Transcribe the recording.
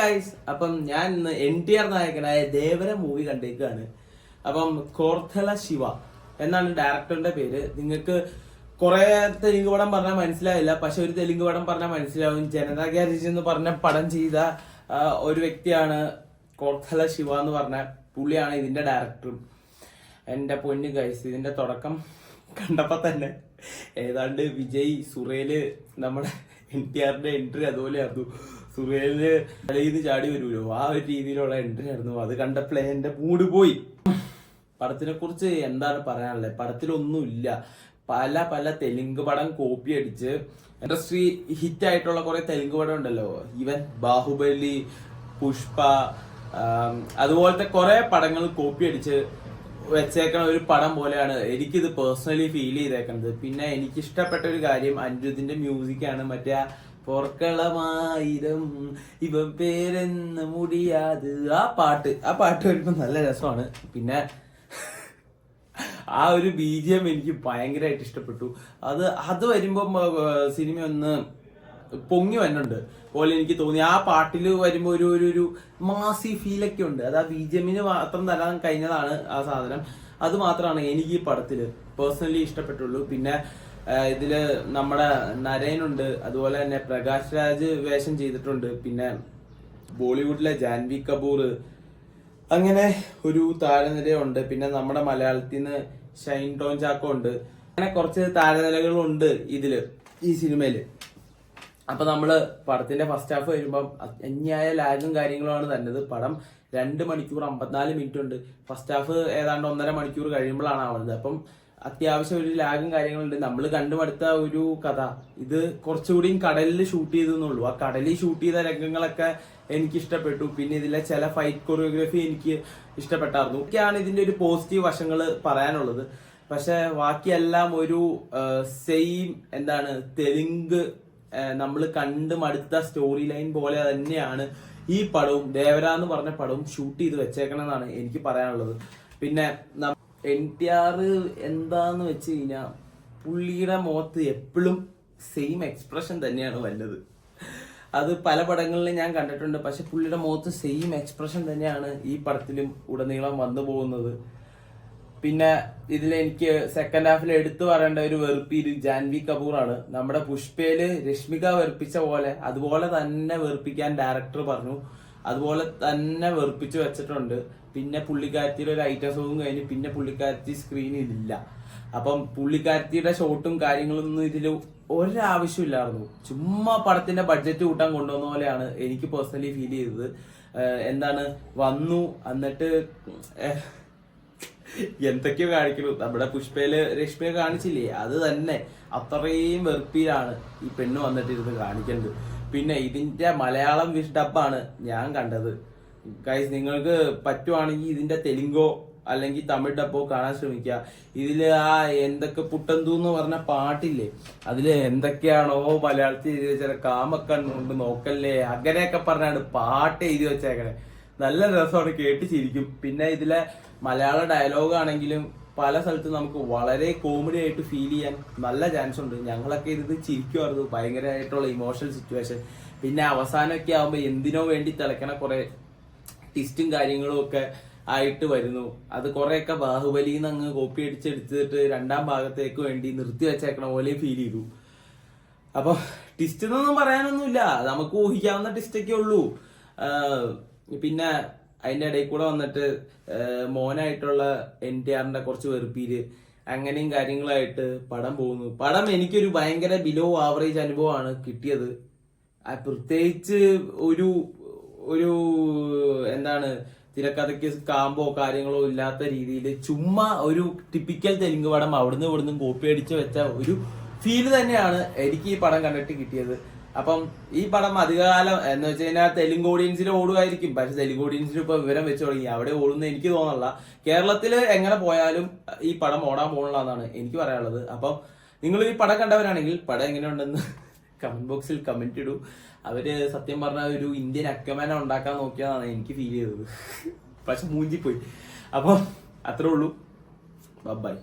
Guys അപ്പം ഞാൻ ഇന്ന് എൻ ടി ആർ നായകനായ ദേവര മൂവി കണ്ടേക്കാണ്. അപ്പം കോർത്തല ശിവ എന്നാണ് ഡയറക്ടറിന്റെ പേര്. നിങ്ങൾക്ക് കുറെ തെലുങ്ക് പടം പറഞ്ഞാൽ മനസ്സിലാവില്ല. പക്ഷെ ഒരു തെലുങ്ക് പടം പറഞ്ഞാൽ മനസ്സിലാവും. ജനതാ ഗ്യാരേജ് എന്ന് പറഞ്ഞ പടം ചെയ്ത ഒരു വ്യക്തിയാണ് കോർത്തല ശിവ എന്ന് പറഞ്ഞ പുള്ളിയാണ് ഇതിന്റെ ഡയറക്ടറും എന്റെ പൊന്നു ഗൈസ് ഇതിന്റെ തുടക്കം കണ്ടപ്പോ തന്നെ ഏതാണ്ട് വിജയ് സുറേൽ നമ്മുടെ എൻ ടി ആറിന്റെ എൻട്രി അതുപോലെ ആയിരുന്നു. സുറേൽ തലയിന്ന് ചാടി വരുമല്ലോ. ആ ഒരു രീതിയിലുള്ള എൻട്രി ആയിരുന്നു. അത് കണ്ടപ്പോഴേ എന്റെ മൂഡ് പോയി. പടത്തിനെ കുറിച്ച് എന്താണ് പറയാനുള്ളത്? പടത്തിലൊന്നുമില്ല. പല പല തെലുങ്ക് പടം കോപ്പി അടിച്ച് ഇൻഡസ്ട്രി ഹിറ്റ് ആയിട്ടുള്ള കുറെ തെലുങ്ക് പടം ഉണ്ടല്ലോ. ഈവൻ ബാഹുബലി പുഷ്പ അതുപോലത്തെ കുറെ പടങ്ങൾ കോപ്പി അടിച്ച് വെച്ചേക്കണ ഒരു പടം പോലെയാണ് എനിക്കിത് പേഴ്സണലി ഫീൽ ചെയ്തേക്കുന്നത് പിന്നെ എനിക്കിഷ്ടപ്പെട്ട ഒരു കാര്യം അനിരുദ്ധിന്റെ മ്യൂസിക്കാണ് മറ്റേ ആ പൊറക്കളമായിരം ഇവ പേരെന്ന് മുടിയാത്. ആ പാട്ട് ആ പാട്ട് വരുമ്പോ നല്ല രസമാണ്. പിന്നെ ആ ഒരു ബി ജി എം എനിക്ക് ഭയങ്കരമായിട്ട് ഇഷ്ടപ്പെട്ടു. അത് അത് വരുമ്പം സിനിമ ഒന്ന് പൊങ്ങി വരുന്നുണ്ട് പോലെ എനിക്ക് തോന്നി. ആ പാട്ടിൽ വരുമ്പോ ഒരു ഒരു ഒരു മാസി ഫീലൊക്കെ ഉണ്ട്. അത് ആ ബി ജി എമ്മിന് മാത്രം തരാൻ കഴിഞ്ഞതാണ് ആ സാധനം. അത് മാത്രമാണ് എനിക്ക് ഈ പടത്തിൽ പേഴ്സണലി ഇഷ്ടപ്പെട്ടുള്ളൂ. പിന്നെ ഇതിൽ നമ്മുടെ നരയനുണ്ട് അതുപോലെ തന്നെ പ്രകാശ് രാജ് വേഷം ചെയ്തിട്ടുണ്ട്. പിന്നെ ബോളിവുഡിലെ ജാൻവി കപൂർ അങ്ങനെ ഒരു താരനിരയുണ്ട്. പിന്നെ നമ്മുടെ മലയാളത്തിൽ നിന്ന് ഷൈൻ ടോൺ ചാക്കോ ഉണ്ട് അങ്ങനെ കുറച്ച് താരനിരകളുണ്ട് ഇതിൽ ഈ സിനിമയിൽ. അപ്പൊ നമ്മൾ പടത്തിന്റെ ഫസ്റ്റ് ഹാഫ് വരുമ്പോൾ അന്യായ ലാഗും കാര്യങ്ങളുമാണ് തന്നത്. പടം രണ്ട് മണിക്കൂർ അമ്പത്തിനാല് മിനിറ്റ് ഉണ്ട് ഫസ്റ്റ് ഹാഫ് ഏതാണ്ട് ഒന്നര മണിക്കൂർ കഴിയുമ്പോഴാണ് ആവുന്നത്. അപ്പം അത്യാവശ്യം ഒരു ലാഗും കാര്യങ്ങളുണ്ട്. നമ്മൾ കണ്ടുമടുത്ത ഒരു കഥ. ഇത് കുറച്ചുകൂടിയും കടലിൽ ഷൂട്ട് ചെയ്തെന്നുള്ളൂ. ആ കടലിൽ ഷൂട്ട് ചെയ്ത രംഗങ്ങളൊക്കെ എനിക്ക് ഇഷ്ടപ്പെട്ടു പിന്നെ ഇതിലെ ചില ഫൈറ്റ് കൊറിയോഗ്രഫി എനിക്ക് ഇഷ്ടപ്പെട്ടായിരുന്നു. ഒക്കെയാണ് ഇതിന്റെ ഒരു പോസിറ്റീവ് വശങ്ങൾ പറയാനുള്ളത്. പക്ഷെ ബാക്കിയെല്ലാം ഒരു സെയിം എന്താണ് തെലുങ്ക് നമ്മൾ കണ്ട് മടുത്ത സ്റ്റോറി ലൈൻ പോലെ തന്നെയാണ് ഈ പടവും. ദേവര എന്ന് പറഞ്ഞ പടവും ഷൂട്ട് ചെയ്ത് വെച്ചേക്കണമെന്നാണ് എനിക്ക് പറയാനുള്ളത്. പിന്നെ എൻ ടി ആർ എന്താന്ന് വെച്ച് കഴിഞ്ഞാൽ പുള്ളിയുടെ മുഖത്ത് എപ്പോഴും സെയിം എക്സ്പ്രഷൻ തന്നെയാണ് വരുന്നത് അത് പല പടങ്ങളിലും ഞാൻ കണ്ടിട്ടുണ്ട്. പക്ഷെ പുള്ളിയുടെ മുഖത്ത് സെയിം എക്സ്പ്രഷൻ തന്നെയാണ് ഈ പടത്തിലും ഉടനീളം വന്നു പോകുന്നത്. പിന്നെ ഇതിൽ എനിക്ക് സെക്കൻഡ് ഹാഫിൽ എടുത്തു പറയേണ്ട ഒരു വെറുപ്പീര് ജാൻവി കപൂർ ആണ് നമ്മുടെ പുഷ്പയിൽ രശ്മിക വെറുപ്പിച്ച പോലെ അതുപോലെ തന്നെ വെറുപ്പിക്കാൻ ഡയറക്ടർ പറഞ്ഞു. അതുപോലെ തന്നെ വെറുപ്പിച്ച് വെച്ചിട്ടുണ്ട്. പിന്നെ പുള്ളിക്കാരത്തിയുടെ ഒരു ഐറ്റം സോങ്ങും കഴിഞ്ഞ് പിന്നെ പുള്ളിക്കാരത്തി സ്ക്രീനിൽ ഇല്ല അപ്പം പുള്ളിക്കാരത്തിയുടെ ഷോട്ടും കാര്യങ്ങളൊന്നും ഇതിൽ ഒരാവശ്യമില്ലായിരുന്നു. ചുമ്മാ പടത്തിന്റെ ബഡ്ജറ്റ് കൂട്ടാൻ കൊണ്ടുവന്ന പോലെയാണ് എനിക്ക് പേഴ്സണലി ഫീൽ ചെയ്തത്. എന്താണ്? വന്നു എന്നിട്ട് എന്തൊക്കെയോ കാണിക്കുന്നു. നമ്മുടെ പുഷ്പയിൽ രശ്മിയെ കാണിച്ചില്ലേ? അത് തന്നെ. അത്രയും വെറുപ്പിലാണ് ഈ പെണ്ണ് വന്നിട്ട് ഇരുന്ന് കാണിക്കുന്നത് പിന്നെ ഇതിന്റെ മലയാളം വിഷ് ഡബ്ബാണ് ഞാൻ കണ്ടത്. ഗൈസ് നിങ്ങൾക്ക് പറ്റുവാണെങ്കിൽ ഇതിന്റെ തെലുങ്കോ അല്ലെങ്കിൽ തമിഴ് ഡബ്ബോ കാണാൻ ശ്രമിക്കുക. ഇതിൽ ആ എന്തൊക്കെ പുട്ടന്തു എന്ന് പറഞ്ഞ പാട്ടില്ലേ അതിൽ എന്തൊക്കെയാണോ മലയാളത്തിൽ എഴുതി വെച്ചാൽ കാമക്കണ്ണുണ്ട് നോക്കല്ലേ അങ്ങനെയൊക്കെ പറഞ്ഞാണ് പാട്ട് എഴുതി വെച്ചേക്കണേ. നല്ല രസമാണ് കേട്ട് ചിരിക്കും. പിന്നെ ഇതിലെ മലയാള ഡയലോഗ് ആണെങ്കിലും പല സ്ഥലത്തും നമുക്ക് വളരെ കോമഡി ആയിട്ട് ഫീൽ ചെയ്യാൻ നല്ല ചാൻസ് ഉണ്ട്. ഞങ്ങളൊക്കെ ഇത് ചിരിക്കുമായിരുന്നു ഭയങ്കരമായിട്ടുള്ള ഇമോഷണൽ സിറ്റുവേഷൻ പിന്നെ അവസാനമൊക്കെ ആകുമ്പോൾ എന്തിനോ വേണ്ടി തിളക്കണ കുറെ ടിസ്റ്റും കാര്യങ്ങളും ഒക്കെ ആയിട്ട് വരുന്നു. അത് കുറെയൊക്കെ നിന്ന് അങ്ങ് കോപ്പി അടിച്ചെടുത്തിട്ട് രണ്ടാം ഭാഗത്തേക്ക് വേണ്ടി നിർത്തി വെച്ചേക്കണ പോലെ ഫീൽ ചെയ്തു. അപ്പൊ ടിസ്റ്റ് എന്നൊന്നും പറയാനൊന്നുമില്ല. നമുക്ക് ഊഹിക്കാവുന്ന ടിസ്റ്റൊക്കെ ഉള്ളൂ. പിന്നെ അതിന്റെ ഇടയിൽ കൂടെ വന്നിട്ട് മോനായിട്ടുള്ള എൻ ടി ആറിന്റെ കുറച്ച് വെറുപ്പീര് അങ്ങനെയും കാര്യങ്ങളായിട്ട് പടം പോകുന്നു. പടം എനിക്കൊരു ഭയങ്കര ബിലോ ആവറേജ് അനുഭവമാണ് കിട്ടിയത്. പ്രത്യേകിച്ച് ഒരു ഒരു എന്താണ് തിരക്കഥയ്ക്ക് കാമ്പോ കാര്യങ്ങളോ ഇല്ലാത്ത രീതിയിൽ ചുമ്മാ ഒരു ടിപ്പിക്കൽ തെലുങ്ക് പടം അവിടുന്ന് ഇവിടുന്ന് കോപ്പി അടിച്ച് വെച്ച ഒരു ഫീൽ തന്നെയാണ് എനിക്ക് ഈ പടം കണ്ടിട്ട് കിട്ടിയത്. അപ്പം ഈ പടം അധികകാലം എന്ന് വെച്ച് കഴിഞ്ഞാൽ തെലുങ്ക് ഓഡിയൻസിൽ ഓടുമായിരിക്കും പക്ഷെ തെലുങ്ക് ഓഡിയൻസിൽ ഇപ്പൊ വിവരം വെച്ച് തുടങ്ങി. അവിടെ ഓടുന്ന എനിക്ക് തോന്നുന്നില്ല കേരളത്തിൽ എങ്ങനെ പോയാലും ഈ പടം ഓടാൻ പോകണമെന്നാണ് എനിക്ക് പറയാനുള്ളത്. അപ്പം നിങ്ങൾ ഈ പടം കണ്ടവരാണെങ്കിൽ പടം എങ്ങനെയുണ്ടെന്ന് കമന്റ് ബോക്സിൽ കമന്റ് ഇടൂ. അവർ സത്യം പറഞ്ഞ ഒരു ഇന്ത്യൻ അക്കമാനം ഉണ്ടാക്കാൻ നോക്കിയതാണ് എനിക്ക് ഫീൽ ചെയ്തത്. പക്ഷെ മൂഞ്ചിപ്പോയി. അപ്പം അത്രേ ഉള്ളൂ. ബൈ